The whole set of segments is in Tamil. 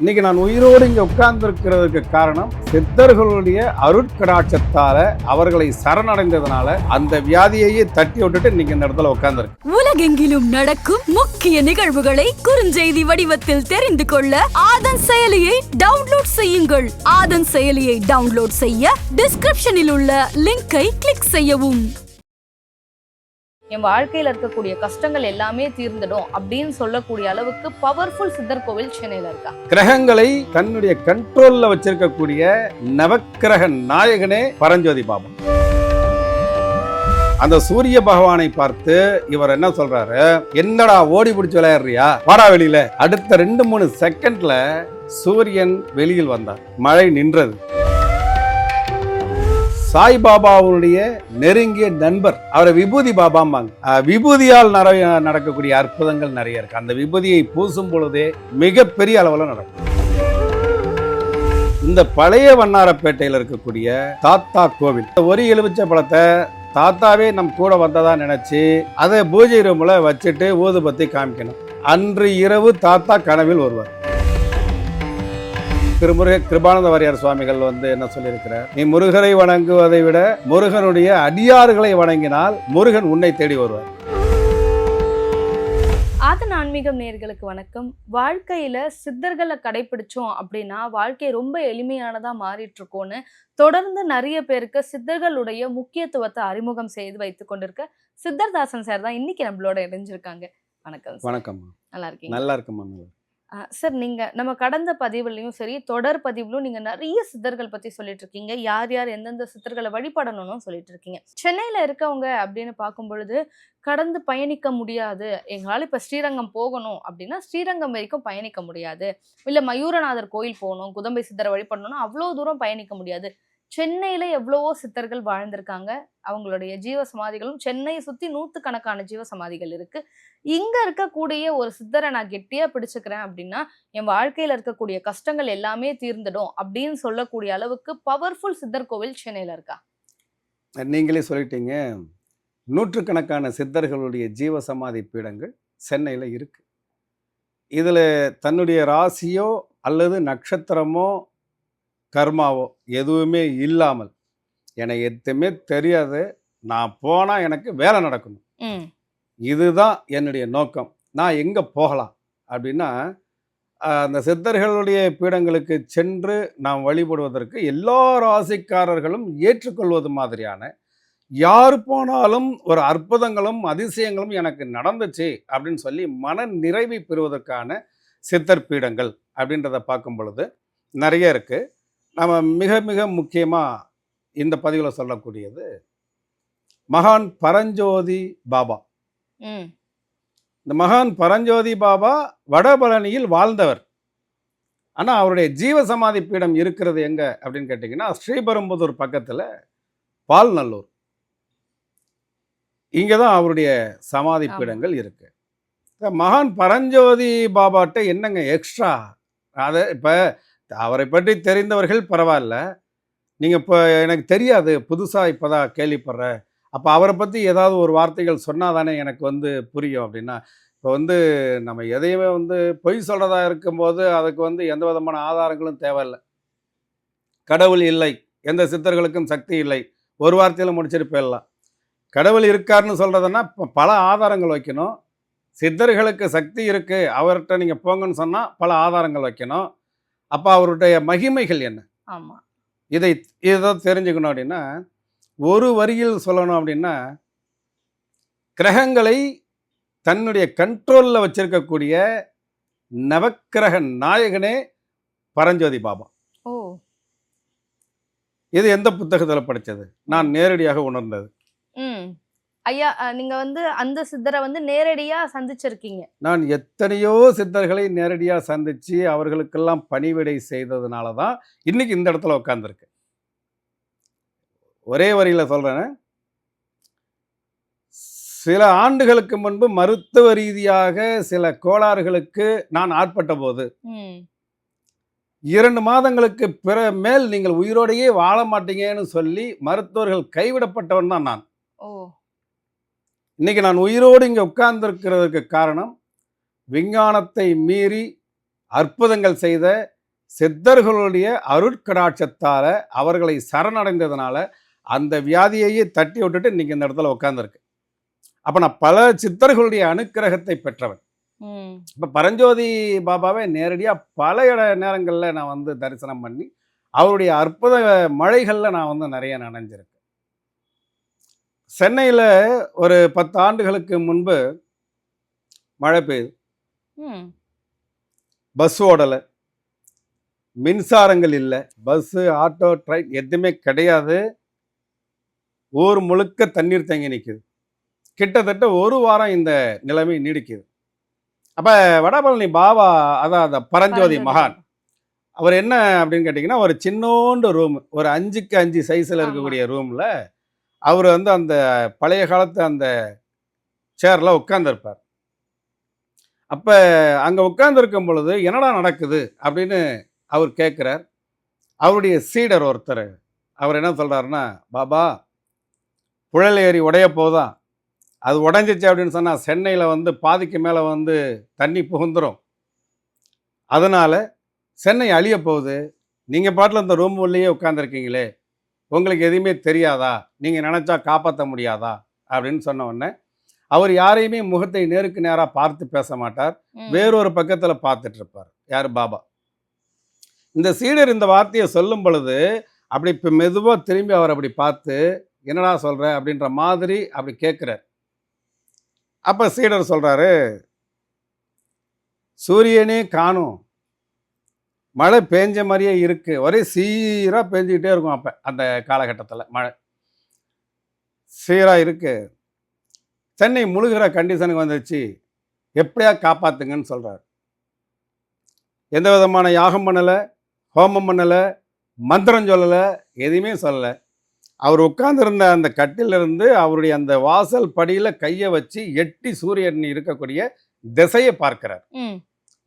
இன்னைக்கு நான் உயிரோடு இங்கே உட்கார்ந்துருக்கிறதுக்கு காரணம் சித்தர்களுடைய அருட்கடாட்சத்தால அவர்களை சரணடைந்ததுனால அந்த வியாதியையே தட்டி விட்டுட்டு இன்னைக்கு இந்த இடத்துல உட்கார்ந்துருக்கு உலகெங்கிலும் நடக்கும் முக்கிய நிகழ்வுகளை குறுஞ்செய்தி வடிவத்தில் தெரிந்து கொள்ள ஆதன் செயலியை டவுன்லோட் செய்யுங்கள். ஆதன் செயலியை டவுன்லோட் செய்ய டிஸ்கிரிப்ஷனில் உள்ள லிங்கை கிளிக் செய்யவும். என் வாழ்க்கையில இருக்கக்கூடிய கஷ்டங்கள் எல்லாமே தீர்ந்துடும் அப்படின்னு சொல்லக்கூடிய அளவுக்கு பவர்ஃபுல் சித்தர் கோவில் சென்னையில இருக்கா. கிரகங்களை தன்னுடைய கண்ட்ரோல்ல வச்சிருக்கக்கூடிய நவக்கிரக நாயகனே பரஞ்சோதி பாபா. அந்த சூரிய பகவானை பார்த்து இவர் என்ன சொல்றாரு? என்னடா ஓடி பிடிச்சி விளையாடுறியா? வாடா வெளியில. அடுத்த ரெண்டு மூணு செகண்ட்ல சூரியன் வெளியில் வந்தார். மழை நின்றது. சாய்பாபாவுடைய நெருங்கிய நண்பர் அவரை விபூதி பாபாம்பாங்க. விபூதியால் நிறைய நடக்கக்கூடிய அற்புதங்கள் நிறைய இருக்கு. அந்த விபூதியை பூசும் பொழுதே மிகப்பெரிய அளவில் நடக்கும். இந்த பழைய வண்ணாரப்பேட்டையில் இருக்கக்கூடிய தாத்தா கோவில் இந்த ஒரு எலுமிச்சை பழத்தை தாத்தாவே நம் கூட வந்ததா நினைச்சு அதை பூஜை ரூமில் வச்சுட்டு ஊதுபத்தி காமிக்கணும். அன்று இரவு தாத்தா கனவில் வருவார் திருமுருக கிருபானந்த வாரியார் சுவாமிகள் வந்து என்ன சொல்லியிருக்கிறார்? நீ முருகரை வணங்குவதை விட முருகனுடைய அடியார்களை வணங்கினால் முருகன் உன்னை தேடி வருவார். ஆதன் ஆன்மீகம் நேர்களுக்கு வணக்கம். வாழ்க்கையில சித்தர்களை கடைபிடிச்சோம் அப்படின்னா வாழ்க்கை ரொம்ப எளிமையானதா மாறிட்டு இருக்கோன்னு தொடர்ந்து நிறைய பேருக்கு சித்தர்களுடைய முக்கியத்துவத்தை அறிமுகம் செய்து வைத்துக் கொண்டிருக்க சித்தர்தாசன் சார் தான் இன்னைக்கு நம்மளோட இணைஞ்சிருக்காங்க. வணக்கம். வணக்கம் நல்லா இருக்கீங்க நல்லா இருக்குமா நல்லா சார் நீங்கள் நம்ம கடந்த பதிவுலையும் சரி தொடர் பதிவுலையும் நீங்கள் நிறைய சித்தர்கள் பற்றி சொல்லிட்டு இருக்கீங்க யார் யார் எந்தெந்த சித்தர்களை வழிபடணும்னு சொல்லிட்டு இருக்கீங்க சென்னையில் இருக்கவங்க அப்படின்னு பார்க்கும் பொழுது கடந்து பயணிக்க முடியாது. எங்களால் இப்போ ஸ்ரீரங்கம் போகணும் அப்படின்னா ஸ்ரீரங்கம் வரைக்கும் பயணிக்க முடியாது. இல்லை மயூரநாதர் கோயில் போகணும் குதம்பை சித்தரை வழிபடணும்னா அவ்வளோ தூரம் பயணிக்க முடியாது. சென்னையில் எவ்வளவோ சித்தர்கள் வாழ்ந்திருக்காங்க. அவங்களுடைய ஜீவ சமாதிகளும் சென்னையை சுற்றி நூற்றுக்கணக்கான ஜீவ சமாதிகள் இருக்குது இங்கே இருக்கக்கூடிய ஒரு சித்தரை நான் கெட்டியாக பிடிச்சிக்கிறேன் அப்படின்னா என் வாழ்க்கையில் இருக்கக்கூடிய கஷ்டங்கள் எல்லாமே தீர்ந்துடும் அப்படின்னு சொல்லக்கூடிய அளவுக்கு பவர்ஃபுல் சித்தர் கோவில் சென்னையில் இருக்கா? நீங்களே சொல்லிட்டீங்க. நூற்றுக்கணக்கான சித்தர்களுடைய ஜீவ சமாதி பீடங்கள் சென்னையில் இருக்குது இதில் தன்னுடைய ராசியோ அல்லது நட்சத்திரமோ கர்மாவோ எதுவுமே இல்லாமல் எனக்கு எதுவுமே தெரியாது. நான் போனால் எனக்கு வேலை நடக்கணும். இதுதான் என்னுடைய நோக்கம். நான் எங்கே போகலாம்? அப்படின்னா அந்த சித்தர்களுடைய பீடங்களுக்கு சென்று நாம் வழிபடுவதற்கு எல்லா ராசிக்காரர்களும் ஏற்றுக்கொள்வது மாதிரியான யார் போனாலும் ஒரு அற்புதங்களும் அதிசயங்களும் எனக்கு நடந்துச்சு அப்படின்னு சொல்லி மன நிறைவை பெறுவதற்கான சித்தர் பீடங்கள் அப்படின்றத பார்க்கும் பொழுது நிறைய இருக்கு. நம்ம மிக மிக முக்கியமாக இந்த பதிவில் சொல்லக்கூடியது மகான் பரஞ்சோதி பாபா. இந்த மகான் பரஞ்சோதி பாபா வடபழனியில் வாழ்ந்தவர். ஆனால் அவருடைய ஜீவ சமாதி பீடம் இருக்கிறது எங்க அப்படின்னு கேட்டிங்கன்னா ஸ்ரீபெரும்புதூர் பக்கத்தில் பால்நல்லூர். இங்கே தான் அவருடைய சமாதி. பீடங்கள் இருக்கு. மகான் பரஞ்சோதி பாபாட்ட என்னங்க எக்ஸ்ட்ரா அதை இப்போ அவரை பற்றி தெரிந்தவர்கள் பரவாயில்ல. நீங்கள் இப்போ எனக்கு தெரியாது புதுசாக இப்போ தான் கேள்விப்படுறேன் அப்போ அவரை பற்றி ஏதாவது ஒரு வார்த்தைகள் சொன்னால் தானே எனக்கு வந்து புரியும் அப்படின்னா இப்போ வந்து நம்ம எதையுமே வந்து பொய் சொல்கிறதா இருக்கும்போது அதுக்கு வந்து எந்த விதமான ஆதாரங்களும் தேவையில்லை. கடவுள் இல்லை எந்த சித்தர்களுக்கும் சக்தி இல்லை. ஒரு வார்த்தையில் முடிச்சுட்டு போயிடலாம். கடவுள் இருக்காருன்னு சொல்கிறதுன்னா பல ஆதாரங்கள் வைக்கணும். சித்தர்களுக்கு சக்தி இருக்குது அவர்கிட்ட நீங்கள் போங்கன்னு சொன்னால் பல ஆதாரங்கள் வைக்கணும். அப்போ அவருடைய மகிமைகள் என்ன? ஆமா. இதை இதை தெரிஞ்சுக்கணும் அப்படின்னா ஒரு வரியில் சொல்லணும் அப்படின்னா கிரகங்களை தன்னுடைய கண்ட்ரோலில் வச்சிருக்கக்கூடிய நவக்கிரக நாயகனே பரஞ்சோதி பாபா. ஓ. இது எந்த புத்தகத்தில் படித்தது நான் நேரடியாக உணர்ந்தது. ம். ஐயா நீங்க வந்து அந்த சித்தரை வந்து நேரடியா சந்திச்சிருக்கீங்க. நான் எத்தனையோ சித்தர்களை நேரடியாக சந்தித்து அவர்களுக்கெல்லாம் பணிவிடை செய்ததுனால தான் இன்னைக்கு இந்த இடத்துல உட்காந்துருக்கு ஒரே வரியில் சொல்கிறேன் சில ஆண்டுகளுக்கு முன்பு மருத்துவ ரீதியாக சில கோளாறுகளுக்கு நான் ஆட்பட்ட போது இரண்டு மாதங்களுக்கு பிற மேல் நீங்கள் உயிரோடையே வாழ மாட்டீங்கன்னு சொல்லி மருத்துவர்கள் கைவிடப்பட்டவன் தான் நான். ஓ இன்னைக்கு நான் உயிரோடு இங்கே உட்கார்ந்திருக்கிறதுக்கு காரணம் விஞ்ஞானத்தை மீறி அற்புதங்கள் செய்த சித்தர்களுடைய அருட்கடாட்சத்தால அவர்களை சரணடைந்ததுனால அந்த வியாதியையே தட்டி விட்டுட்டு இன்னைக்கு இந்த இடத்துல உட்காந்துருக்கு அப்ப நான் பல சித்தர்களுடைய அனுக்கிரகத்தை பெற்றவன். இப்போ பரஞ்சோதி பாபாவை நேரடியாக பல இட நேரங்களில் நான் வந்து தரிசனம் பண்ணி அவருடைய அற்புத மழைகளில் நான் வந்து நிறைய நனைஞ்சிருக்கேன். சென்னையில் ஒரு பத்து ஆண்டுகளுக்கு முன்பு மழை பெய்யுது பஸ் ஓடலை. மின்சாரங்கள் இல்லை. பஸ்ஸு ஆட்டோ ட்ரெயின் எதுவுமே கிடையாது. ஊர் முழுக்க தண்ணீர் தேங்கி நிற்குது கிட்டத்தட்ட ஒரு வாரம் இந்த நிலைமை நீடிக்குது. அப்போ வடபழனி பாபா அதான் அந்த பரஞ்சோதி மகான் அவர் என்ன அப்படின்னு கேட்டிங்கன்னா ஒரு சின்னோண்டு ரூம் ஒரு அஞ்சுக்கு அஞ்சு சைஸில் இருக்கக்கூடிய ரூமில் அவர் வந்து அந்த பழைய காலத்து அந்த சேரில் உட்காந்துருப்பார் அப்போ அங்கே உட்காந்துருக்கும் பொழுது என்னடா நடக்குது அப்படின்னு அவர் கேட்குறார் அவருடைய சீடர் ஒருத்தர் அவர் என்ன சொல்கிறாருன்னா பாபா புழல் ஏரி உடைய போதான் அது உடஞ்சிச்சு அப்படின்னு சொன்னால் சென்னையில் வந்து பாதிக்கு மேலே வந்து தண்ணி புகுந்துடும் அதனால் சென்னை அழிய போகுது. நீங்கள் பாட்டில் இந்த ரூம் உள்ளேயே உட்காந்துருக்கீங்களே உங்களுக்கு எதுவுமே தெரியாதா? நீங்கள் நினச்சா காப்பாற்ற முடியாதா? அப்படின்னு சொன்ன உடனே அவர் யாரையுமே முகத்தை நேருக்கு நேராக பார்த்து பேச மாட்டார். வேறொரு பக்கத்தில் பார்த்துட்டு இருப்பார். யார்? பாபா. இந்த சீடர் இந்த வார்த்தையை சொல்லும் பொழுது அப்படி இப்போ மெதுவாக திரும்பி அவர் அப்படி பார்த்து என்னடா சொல்கிற அப்படின்ற மாதிரி அப்படி கேட்குறார். அப்போ சீடர் சொல்கிறாரு சூரியனே காணும். மழை பேஞ்ச மாதிரியே இருக்கு. ஒரே சீராக பேஞ்சிக்கிட்டே இருக்கும் அப்போ அந்த காலகட்டத்தில் மழை. சீராக இருக்கு. சென்னை முழுகிற கண்டிஷனுக்கு வந்துருச்சு. எப்படியா காப்பாத்துங்கன்னு சொல்கிறார் எந்த விதமான யாகம் பண்ணலை ஹோமம் பண்ணலை மந்திரம் சொல்லலை எதையுமே சொல்லலை. அவர் உட்கார்ந்திருந்த அந்த கட்டிலிருந்து அவருடைய அந்த வாசல் படியில் கையை வச்சு எட்டி சூரியன் இருக்கக்கூடிய திசையை பார்க்கிறார்.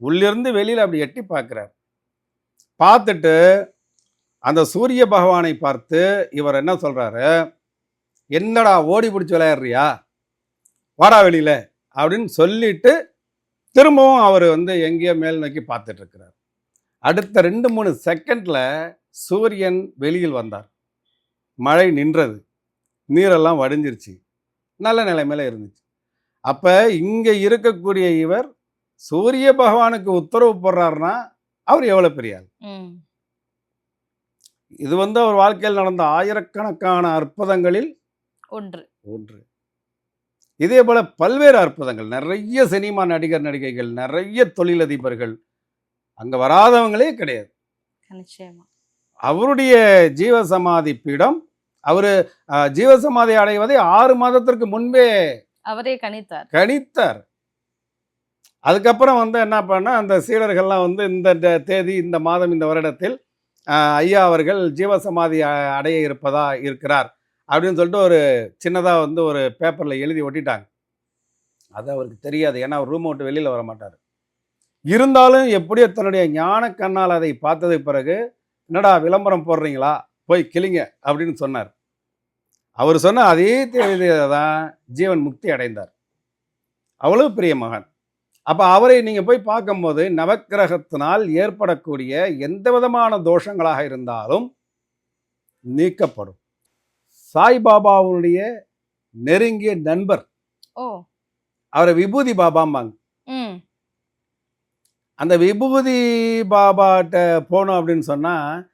உள்ளிருந்து வெளியில் அப்படி எட்டி பார்க்கிறார். பார்த்துட்டு அந்த சூரிய பகவானை பார்த்து இவர் என்ன சொல்கிறாரு என்னடா ஓடி பிடிச்சி விளையாடுறியா? வாடா வெளியில அப்படின்னு சொல்லிட்டு திரும்பவும் அவர் வந்து எங்கேயோ மேல் நோக்கி பார்த்துட்ருக்கிறார் அடுத்த ரெண்டு மூணு செகண்டில் சூரியன் வெளியில் வந்தார். மழை நின்றது. நீரெல்லாம் வடிஞ்சிருச்சு. நல்ல நிலைமையில் இருந்துச்சு. அப்போ இங்கே இருக்கக்கூடிய இவர் சூரிய பகவானுக்கு உத்தரவு போடுறாருன்னா அவர் எவ்வளவு பெரிய ஆள்? இது வந்து அவர் வாழ்க்கையில் நடந்த ஆயிரக்கணக்கான அற்புதங்களில் ஒன்று. ஒன்று. இதே போல பல்வேறு அற்புதங்கள் நிறைய சினிமா நடிகர் நடிகைகள் நிறைய தொழிலதிபர்கள் அங்க வராதவங்களே கிடையாது. அவருடைய ஜீவசமாதி பீடம் அவரு ஜீவசமாதி அடைவதை ஆறு மாதத்திற்கு முன்பே அவரே கணித்தார். கணித்தார். அதுக்கப்புறம் வந்து என்ன பண்ணால் அந்த சீடர்கள்லாம் வந்து இந்த தேதி இந்த மாதம் இந்த வருடத்தில் ஐயா அவர்கள் ஜீவசமாதி அடைய இருப்பதா இருக்கிறார் அப்படின்னு சொல்லிட்டு ஒரு சின்னதாக வந்து ஒரு பேப்பரில் எழுதி ஒட்டிட்டாங்க. அது அவருக்கு தெரியாது. ஏன்னா அவர் ரூம் விட்டு வெளியில் வர மாட்டார். இருந்தாலும் எப்படியோ தன்னுடைய ஞான கண்ணால் அதை பார்த்ததுக்கு பிறகு என்னடா விளம்பரம் போடுறீங்களா? போய் கிளிங்க அப்படின்னு சொன்னார். அவர் சொன்ன அதே தேதியில தான் ஜீவன் முக்தி அடைந்தார். அவ்வளவு பெரிய மகன். அப்போ அவரை நீங்கள் போய் பார்க்கும்போது நவக்கிரகத்தினால் ஏற்படக்கூடிய எந்த விதமான தோஷங்களாக இருந்தாலும் நீக்கப்படும். சாய்பாபாவுடைய நெருங்கிய நண்பர். ஓ. அவரை விபூதி பாபாம்பாங்க. அந்த விபூதி பாபாட்ட போனோம் அப்படின்னு சொன்னால்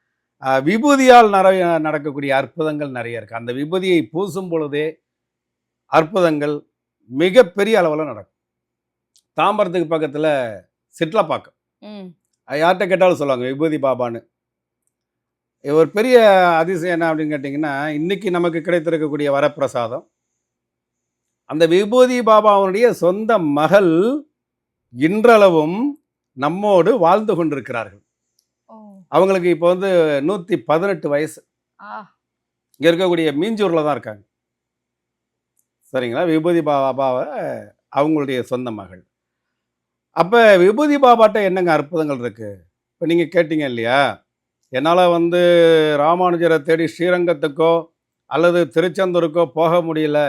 விபூதியால் நிறைய நடக்கக்கூடிய அற்புதங்கள் நிறைய இருக்குது அந்த விபூதியை பூசும் பொழுதே அற்புதங்கள் மிகப்பெரிய அளவில் நடக்கும். தாம்பரத்துக்கு பக்கத்தில் சிட்லப்பாக்கம் யார்கிட்ட கேட்டாலும் சொல்லுவாங்க விபூதி பாபான்னு. ஒரு பெரிய அதிசயம் என்ன அப்படின்னு கேட்டிங்கன்னா இன்னைக்கு நமக்கு கிடைத்திருக்கக்கூடிய வரப்பிரசாதம் அந்த விபூதி பாபாவுடைய சொந்த மகள் இன்றளவும் நம்மோடு வாழ்ந்து கொண்டிருக்கிறார்கள். அவங்களுக்கு இப்போ வந்து நூற்றி பதினெட்டு வயசு. இங்கே இருக்கக்கூடிய மீஞ்சூரில் தான் இருக்காங்க. சரிங்களா? விபூதி பாபாவை அவங்களுடைய சொந்த மகள். அப்போ விபூதி பாபாட்ட என்னங்க அற்புதங்கள் இருக்கு? இப்போ நீங்கள் கேட்டீங்க இல்லையா? என்னால் வந்து ராமானுஜரை தேடி ஸ்ரீரங்கத்துக்கோ அல்லது திருச்செந்தூருக்கோ போக முடியல.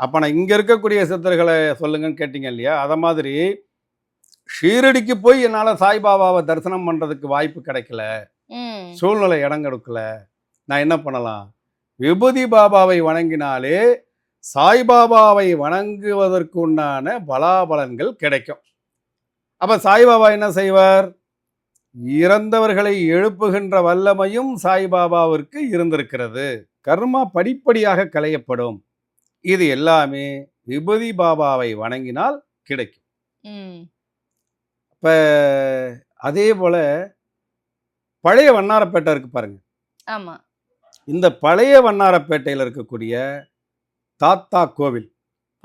அப்போ நான் இங்கே இருக்கக்கூடிய சித்தர்களை சொல்லுங்கன்னு கேட்டீங்க இல்லையா? அதை மாதிரி ஷீரடிக்கு போய் என்னால் சாய்பாபாவை தரிசனம் பண்ணுறதுக்கு வாய்ப்பு கிடைக்கல. சூழ்நிலை இடம் கொடுக்கல நான் என்ன பண்ணலாம்? விபூதி பாபாவை வணங்கினாலே சாய்பாபாவை வணங்குவதற்கு உண்டான பலாபலன்கள் கிடைக்கும். அப்ப சாய்பாபா என்ன செய்வார்? இறந்தவர்களை எழுப்புகின்ற வல்லமையும் சாய்பாபாவிற்கு இருந்திருக்கிறது. கர்மா படிப்படியாக களையப்படும். இது எல்லாமே விபூதி பாபாவை வணங்கினால் கிடைக்கும். இப்ப அதே போல பழைய வண்ணாரப்பேட்டை இருக்கு பாருங்க. ஆமா. இந்த பழைய வண்ணாரப்பேட்டையில் இருக்கக்கூடிய தாத்தா கோவில்.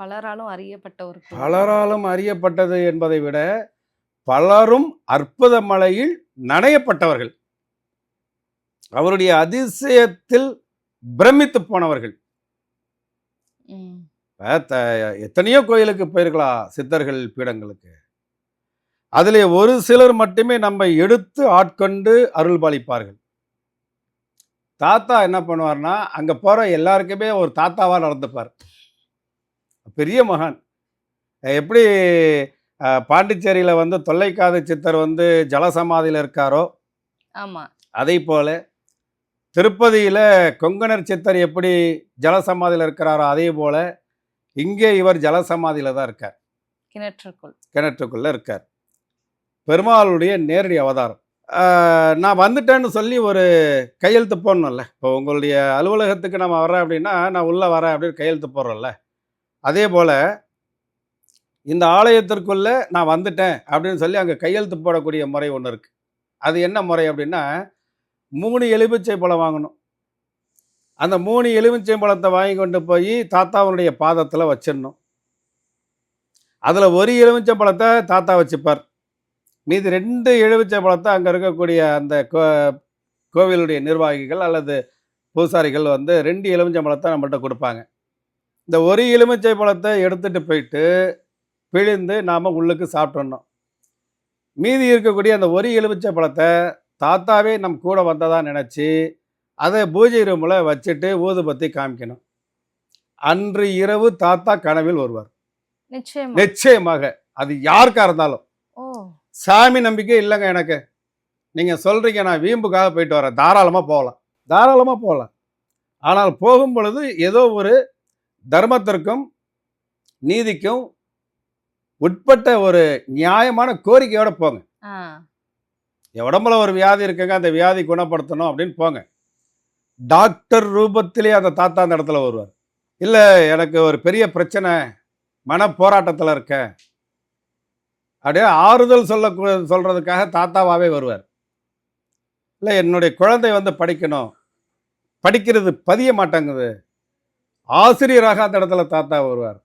பலராலும் அறியப்பட்ட ஒரு. பலராலும் அறியப்பட்டது என்பதை விட பலரும் அற்புத மலையில் நனையப்பட்டவர்கள். அவருடைய அதிசயத்தில் பிரமித்து போனவர்கள். எத்தனையோ கோயிலுக்கு போயிருக்கலாம் சித்தர்கள் பீடங்களுக்கு. அதிலே ஒரு சிலர் மட்டுமே நம்ம எடுத்து ஆட்கொண்டு அருள் பாலிப்பார்கள். தாத்தா என்ன பண்ணுவார்னா அங்க போற எல்லாருக்குமே ஒரு தாத்தாவா நடந்துப்பார். பெரிய மகான். எப்படி பாண்டிச்சேரியில வந்து தொல்லைக்காது சித்தர் வந்து ஜலசமாதியில் இருக்காரோ? ஆமா. அதே போல திருப்பதியில கொங்கணர் சித்தர் எப்படி ஜலசமாதியில் இருக்கிறாரோ அதே போல இங்கே இவர் ஜலசமாதியில தான் இருக்கார். கிணற்றுக்குள். கிணற்றுக்குள்ள இருக்கார். பெருமாளுடைய நேரடி அவதாரம். நான் வந்துட்டேன்னு சொல்லி ஒரு கையெழுத்து போடணும்ல. இப்போ உங்களுடைய அலுவலகத்துக்கு நம்ம வரேன் அப்படின்னா நான் உள்ளே வரேன் அப்படின்னு கையெழுத்து போடுறோம்ல. அதே போல் இந்த ஆலயத்திற்குள்ளே நான் வந்துட்டேன் அப்படின்னு சொல்லி அங்கே கையெழுத்து போடக்கூடிய முறை ஒன்று இருக்குது அது என்ன முறை அப்படின்னா மூணு எலுமிச்சை பழம் வாங்கணும். அந்த மூணு எலுமிச்சை பழத்தை வாங்கி கொண்டு போய் தாத்தாவுடைய பாதத்தில் வச்சிடணும். அதில் ஒரு எலுமிச்சை பழத்தை தாத்தா வச்சுப்பார். மீதி ரெண்டு எலுமிச்சை பழத்தை அங்கே இருக்கக்கூடிய அந்த கோ கோவிலுடைய நிர்வாகிகள் அல்லது பூசாரிகள் வந்து ரெண்டு எலுமிச்சை பழத்தை நம்மள்கிட்ட கொடுப்பாங்க. இந்த ஒரு எலுமிச்சை பழத்தை எடுத்துகிட்டு போயிட்டு பிழிந்து நாம் உள்ளுக்கு சாப்பிட்றணும் மீதி இருக்கக்கூடிய அந்த ஒரு எலுமிச்சை பழத்தை தாத்தாவே நம் கூட வந்ததா நினச்சி அதை பூஜை ரூமில் வச்சுட்டு ஊதுபத்தி காமிக்கணும். அன்று இரவு தாத்தா கனவில் வருவார். நிச்சயமா. நிச்சயமாக. அது யாருக்கா இருந்தாலும். சாமி நம்பிக்கை இல்லைங்க எனக்கு. நீங்க சொல்றீங்க நான் வீம்புக்காக போயிட்டு வரேன். தாராளமா போகலாம். தாராளமா போகலாம். ஆனால் போகும் பொழுது ஏதோ ஒரு தர்மத்திற்கும் நீதிக்கும் உட்பட்ட ஒரு நியாயமான கோரிக்கையோட போங்க. என் உடம்புல ஒரு வியாதி இருக்குங்க அந்த வியாதி குணப்படுத்தணும் அப்படின்னு போங்க. டாக்டர் ரூபத்திலே அந்த தாத்தா அந்த இடத்துல வருவார். இல்லை எனக்கு ஒரு பெரிய பிரச்சனை மன போராட்டத்தில் இருக்கேன். அப்படியே ஆறுதல் சொல்ல சொல்றதுக்காக தாத்தாவாகவே வருவார். இல்லை என்னுடைய குழந்தை வந்து படிக்கணும். படிக்கிறது பதிய மாட்டேங்குது. ஆசிரியராக அந்த இடத்துல தாத்தா வருவார்.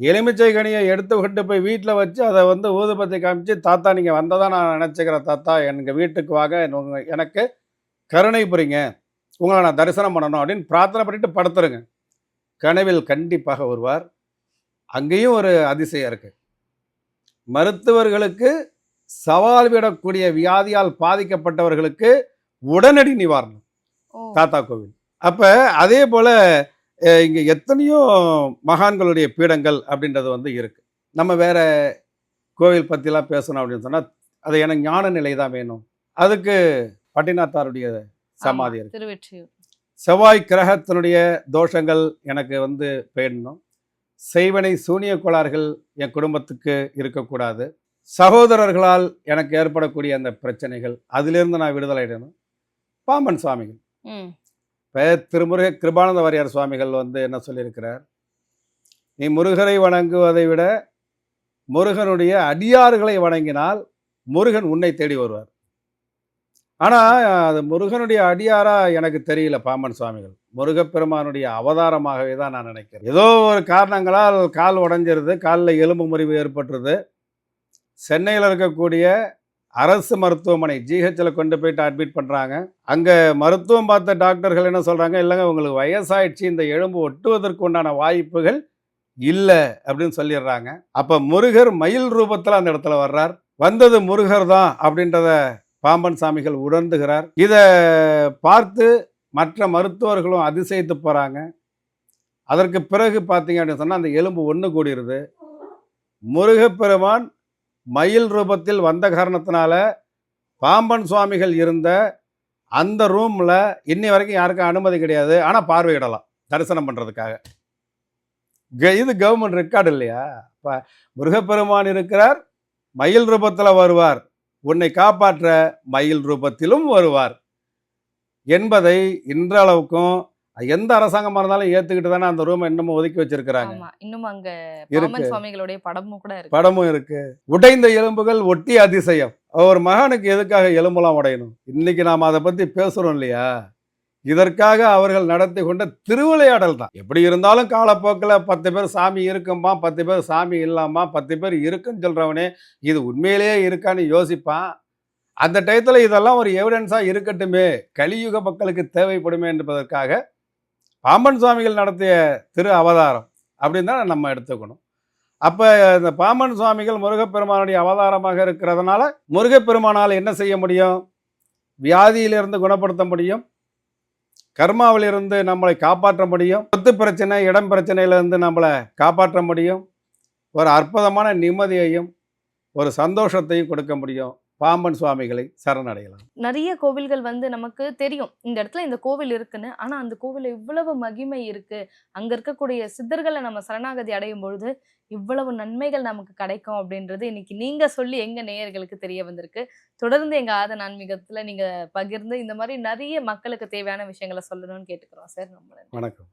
எலுமிச்சை கனியை எடுத்து கொண்டு போய் வீட்டில் வச்சு அதை வந்து ஊதுபத்தி காமிச்சு தாத்தா நீங்கள் வந்ததா நான் நினச்சிக்கிறேன் தாத்தா எங்கள் வீட்டுக்கு வாங்க எனக்கு கருணை புரிங்க. உங்களை நான் தரிசனம் பண்ணணும். அப்படின்னு பிரார்த்தனை பண்ணிட்டு படுத்துருங்க. கனவில் கண்டிப்பாக வருவார். அங்கேயும் ஒரு அதிசயம் இருக்கு. மருத்துவர்களுக்கு சவால் விடக்கூடிய வியாதியால் பாதிக்கப்பட்டவர்களுக்கு உடனடி நிவாரணம். தாத்தா கோவில். அப்ப அதே போல இங்க எத்தனையோ மகான்களுடைய பீடங்கள் அப்படின்றது வந்து இருக்கு. நம்ம வேற கோவில் பத்திலாம் பேசணும் அப்படின்னு சொன்னா அது எனக்கு ஞான நிலை தான் வேணும். அதுக்கு பட்டினாத்தாருடைய சமாதி இருக்கு. செவ்வாய் கிரகத்தினுடைய தோஷங்கள் எனக்கு வந்து போயிடணும் செய்வனை சூனிய கோளாறுகள் என் குடும்பத்துக்கு இருக்கக்கூடாது. சகோதரர்களால் எனக்கு ஏற்படக்கூடிய அந்த பிரச்சனைகள் அதிலிருந்து நான் விடுதலை அடையணும். பாம்பன் சுவாமிகள். பெயர் திருமுருக கிருபானந்த வாரியார் சுவாமிகள் வந்து என்ன சொல்லியிருக்கிறார்? நீ முருகரை வணங்குவதை விட முருகனுடைய அடியார்களை வணங்கினால் முருகன் உன்னை தேடி வருவார். ஆனால் அது முருகனுடைய அடியாரா எனக்கு தெரியல பாம்பன் சுவாமிகள். முருகப்பெருமானுடைய அவதாரமாகவே தான் நான் நினைக்கிறேன். ஏதோ ஒரு காரணங்களால் கால் உடஞ்சிருது காலில் எலும்பு முறிவு ஏற்பட்டுருது. சென்னையில் இருக்கக்கூடிய அரசு மருத்துவமனை ஜிஹெச்சில் கொண்டு போயிட்டு அட்மிட் பண்ணுறாங்க அங்கே மருத்துவம் பார்த்த டாக்டர்கள் என்ன சொல்கிறாங்க இல்லைங்க உங்களுக்கு வயசாயிடுச்சு இந்த எலும்பு ஒட்டுவதற்கு உண்டான வாய்ப்புகள் இல்லை அப்படின்னு சொல்லிடுறாங்க. அப்போ முருகர் மயில் ரூபத்தில் அந்த இடத்துல வர்றார். வந்தது முருகர் தான் அப்படின்றத பாம்பன் சாமிகள் உணர்ந்துகிறார். இதை பார்த்து மற்ற மருத்துவர்களும் அதிசயித்து போகிறாங்க அதற்கு பிறகு பார்த்தீங்க அப்படின்னு சொன்னால் அந்த எலும்பு ஒன்று கூடிருது. முருகப்பெருமான் மயில் ரூபத்தில் வந்த காரணத்தினால பாம்பன் சுவாமிகள் இருந்த அந்த ரூமில் இன்னி வரைக்கும் யாருக்கும் அனுமதி கிடையாது. ஆனால் பார்வையிடலாம் தரிசனம் பண்ணுறதுக்காக க- இது கவர்மெண்ட் ரெக்கார்டு இல்லையா? இப்போ முருகப்பெருமான் இருக்கிறார் மயில் ரூபத்தில் வருவார். உன்னை காப்பாற்ற மயில் ரூபத்திலும் வருவார். என்பதை இன்றளவுக்கும் எந்த அரசாங்கமாக இருந்தாலும் ஏற்றுக்கிட்டு தானே அந்த ரூமை இன்னமும் ஒதுக்கி வச்சிருக்கிறாங்க. இன்னும் அங்க இருக்கு. சுவாமிகளுடைய படமும் கூட இருக்கு. படமும் இருக்கு. உடைந்த எலும்புகள் ஒட்டி அதிசயம். ஒரு மகானுக்கு எதுக்காக எலும்பெல்லாம் உடையணும்? இன்னைக்கு நாம் அதை பத்தி பேசுறோம் இல்லையா? இதற்காக அவர்கள் நடத்தி கொண்ட திருவிளையாடல் தான். எப்படி இருந்தாலும் காலப்போக்கில் பத்து பேர் சாமி இருக்கும்பா பத்து பேர் சாமி இல்லாமா பத்து பேர் இருக்குன்னு சொல்றவனே இது உண்மையிலேயே இருக்கான்னு யோசிப்பான். அந்த டயத்தில் இதெல்லாம் ஒரு எவிடன்ஸாக இருக்கட்டுமே. கலியுக மக்களுக்கு தேவைப்படுமே என்பதற்காக பாம்பன் சுவாமிகள் நடத்திய திரு அவதாரம் அப்படின்னு தான் நம்ம எடுத்துக்கணும். அப்போ இந்த பாம்பன் சுவாமிகள் முருகப்பெருமானுடைய அவதாரமாக இருக்கிறதுனால முருகப்பெருமானால் என்ன செய்ய முடியும்? வியாதியிலிருந்து குணப்படுத்த முடியும். கர்மாவிலிருந்து நம்மளை காப்பாற்ற முடியும். சொத்து பிரச்சனை இடம் பிரச்சனையிலிருந்து நம்மளை காப்பாற்ற முடியும். ஒரு அற்புதமான நிம்மதியையும் ஒரு சந்தோஷத்தையும் கொடுக்க முடியும். பாம்பன் சுவாமிகளை சரணடையலாம். நிறைய கோவில்கள் வந்து நமக்கு தெரியும். இந்த இடத்துல இந்த கோவில் இருக்குன்னு. ஆனா அந்த கோவில்ல இவ்வளவு மகிமை இருக்கு. அங்க இருக்கக்கூடிய சித்தர்களை நம்ம சரணாகதி அடையும் பொழுது இவ்வளவு நன்மைகள் நமக்கு கிடைக்கும் அப்படின்றது இன்னைக்கு நீங்க சொல்லி எங்க நேயர்களுக்கு தெரிய வந்திருக்கு. தொடர்ந்து எங்க ஆதன் ஆன்மீகத்துல நீங்க பகிர்ந்து இந்த மாதிரி நிறைய மக்களுக்கு தேவையான விஷயங்களை சொல்லணும்னு கேட்டுக்கிறோம். சார் நம்மள வணக்கம்.